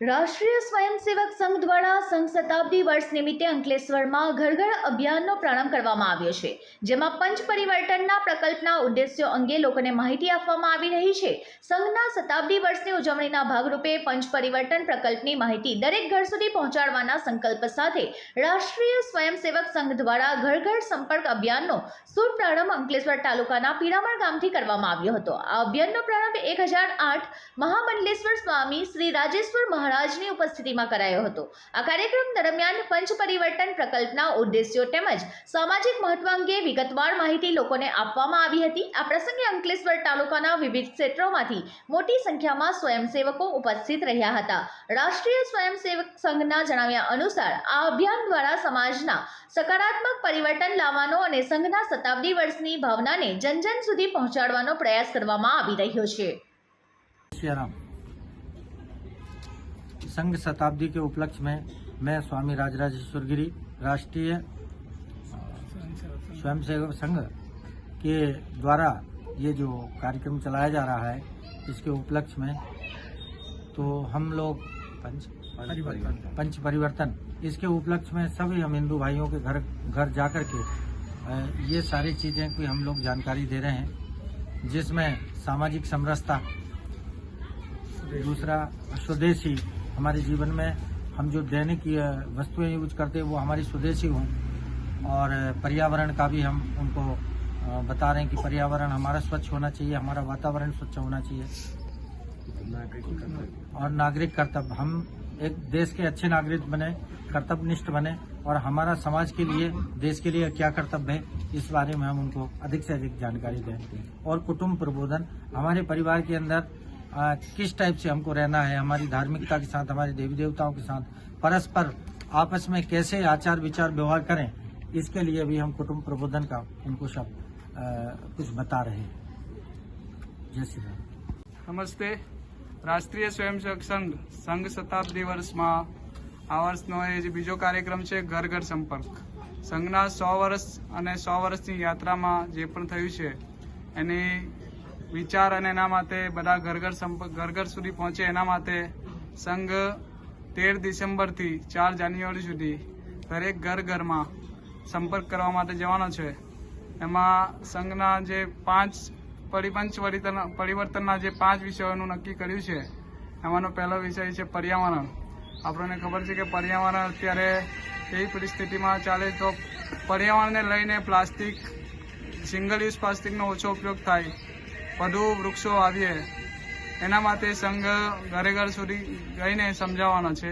રાષ્ટ્રીય સ્વયંસેવક સંઘ દ્વારા સંઘ શતાબ્દી વર્ષ નિમિત્તે અંકલેશ્વરમાં ઘર ઘર અભિયાનનો પ્રારંભ કરવામાં આવ્યો છે, જેમાં પંચ પરિવર્તનના પ્રકલ્પના ઉદ્દેશ્યો અંગે લોકોને માહિતી આપવામાં આવી રહી છે. સંઘના શતાબ્દી વર્ષની ઉજવણીના ભાગરૂપે પંચ પરિવર્તન પ્રકલ્પની માહિતી દરેક ઘર સુધી પહોંચાડવાના સંકલ્પ સાથે રાષ્ટ્રીય સ્વયંસેવક સંઘ દ્વારા ઘર ઘર સંપર્ક અભિયાનનો સુર પ્રારંભ અંકલેશ્વર તાલુકાના પીરામણ ગામથી કરવામાં આવ્યો હતો. આ અભિયાનનો પ્રારંભ એક હજાર આઠ મહામંડલેશ્વર સ્વામી શ્રી રાજેશ્વર મહારાજની ઉપસ્થિતિમાં કરાયો હતો. આ કાર્યક્રમ દરમિયાન પંચ પરિવર્તન પ્રકલ્પના ઉદ્દેશ્યો તેમજ સામાજિક મહત્વ અંગે વિગતવાર માહિતી લોકોને આપવામાં આવી હતી. આ પ્રસંગે અંકલેશ્વર તાલુકાના વિવિધ ક્ષેત્રોમાંથી મોટી સંખ્યામાં સ્વયંસેવકો ઉપસ્થિત રહ્યા હતા. રાષ્ટ્રીય સ્વયંસેવક સંઘના જણાવ્યા અનુસાર, આ અભિયાન દ્વારા સમાજના સકારાત્મક પરિવર્તન લાવવાનો અને સંઘના શતાબ્દી વર્ષની ભાવનાને જનજન સુધી પહોંચાડવાનો પ્રયાસ કરવામાં આવી રહ્યો છે. संघ शताब्दी के उपलक्ष्य में मैं स्वामी राजराजेश्वर गिरी राष्ट्रीय स्वयंसेवक संघ के द्वारा ये जो कार्यक्रम चलाया जा रहा है इसके उपलक्ष्य में तो हम लोग पंच पंच परिवर्तन। इसके उपलक्ष्य में सभी हम हिंदू भाइयों के घर घर जाकर के ये सारी चीज़ें की हम लोग जानकारी दे रहे हैं जिसमें सामाजिक समरसता दूसरा स्वदेशी हमारे जीवन में हम जो दैनिक वस्तुएँ यूज़ करते हैं, वो हमारी स्वदेशी हों। और पर्यावरण का भी हम उनको बता रहे हैं कि पर्यावरण हमारा स्वच्छ होना चाहिए, हमारा वातावरण स्वच्छ होना चाहिए। और नागरिक कर्तव्य, हम एक देश के अच्छे नागरिक बने, कर्तव्यनिष्ठ बने, और हमारा समाज के लिए, देश के लिए क्या कर्तव्य है, इस बारे में हम उनको अधिक से अधिक जानकारी दें। और कुटुंब प्रबोधन, हमारे परिवार के अंदर किस टाइप से हमको रहना है हमारी धार्मिकता के साथ हमारे देवी देवताओं के साथ परस्पर आपस में कैसे आचार विचार व्यवहार करें इसके लिए भी हम कुटुंब प्रबोधन का उनको सब आ, कुछ बता रहे हैं जय श्री राम નમસ્તે રાષ્ટ્રીય સ્વયંસેવક સંઘ સંઘ શતાબ્દી વર્ષમાં આ વર્ષનો એ જે બીજો કાર્યક્રમ છે ઘર ઘર સંપર્ક સંઘના સો વર્ષ અને સો વર્ષની યાત્રામાં જે પણ થયું છે એની વિચાર અને એના માટે બધા ઘર ઘર સંપર્ક ઘર ઘર સુધી પહોંચે એના માટે સંઘ તેર ડિસેમ્બરથી ચાર જાન્યુઆરી સુધી દરેક ઘર ઘરમાં સંપર્ક કરવા માટે જવાનો છે. એમાં સંઘના જે પાંચ પરિપંચ પરિવર્તન પરિવર્તનના જે પાંચ વિષયોનું નક્કી કર્યું છે, એમાંનો પહેલો વિષય છે પર્યાવરણ. આપણને ખબર છે કે પર્યાવરણ અત્યારે એવી પરિસ્થિતિમાં ચાલે તો પર્યાવરણને લઈને પ્લાસ્ટિક, સિંગલ યુઝ પ્લાસ્ટિકનો ઓછો ઉપયોગ થાય. વધુ વૃક્ષો આવીએ. એના માટે સંઘ ઘરે ઘર સુધી ગઈને સમજાવવાનો છે.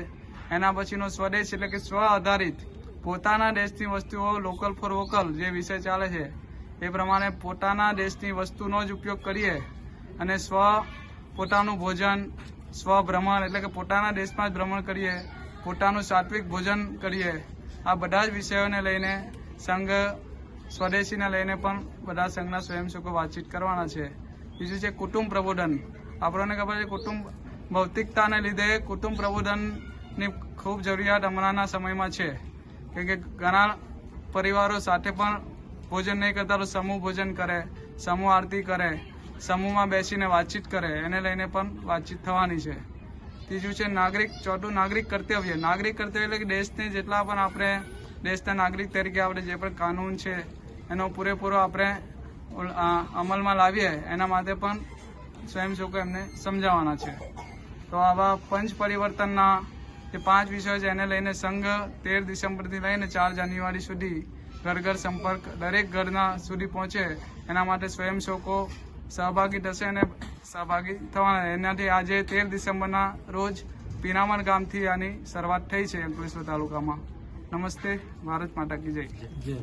એના પછીનો સ્વદેશ એટલે કે સ્વ આધારિત પોતાના દેશની વસ્તુઓ લોકલ ફોર વોકલ જે વિષય ચાલે છે, એ પ્રમાણે પોતાના દેશની વસ્તુનો જ ઉપયોગ કરીએ અને સ્વ પોતાનું ભોજન, સ્વ ભ્રમણ એટલે કે પોતાના દેશમાં જ ભ્રમણ કરીએ, પોતાનું સાત્વિક ભોજન કરીએ. આ બધા જ વિષયોને લઈને સંઘ સ્વદેશીને લઈને પણ બધા સંઘના સ્વયંસેવકો વાતચીત કરવાના છે. બીજું છે કુટુંબ પ્રબોધન. આપણને ખબર છે કુટુંબ ભૌતિકતાને લીધે કુટુંબ પ્રબોધનની ખૂબ જરૂરિયાત હમણાંના સમયમાં છે. કેમ કે ઘણા પરિવારો સાથે પણ ભોજન નહીં કરતા તો સમૂહ ભોજન કરે, સમૂહ આરતી કરે, સમૂહમાં બેસીને વાતચીત કરે, એને લઈને પણ વાતચીત થવાની છે. ત્રીજું છે નાગરિક, ચોથું નાગરિક કર્તવ્ય. નાગરિક કર્તવ્ય એટલે કે દેશને જેટલા પણ આપણે, દેશના નાગરિક તરીકે આપણે જે પણ કાનૂન છે, એનો પૂરેપૂરો આપણે અમલમાં લાવીએ, એના માટે પણ સ્વયંસેવકો એમને સમજાવવાના છે. તો આવા પંચ પરિવર્તનના જે પાંચ વિષયો છે, એને લઈને સંઘ તેર ડિસેમ્બરથી લઈને ચાર જાન્યુઆરી સુધી ઘર ઘર સંપર્ક દરેક ઘરના સુધી પહોંચે, એના માટે સ્વયંસેવકો સહભાગી થશે અને સહભાગી થવાના. એનાથી આજે તેર ડિસેમ્બરના રોજ પીરામણ ગામથી આની શરૂઆત થઈ છે અંકલેશ્વર તાલુકામાં. નમસ્તે, ભારત માતા કી જય.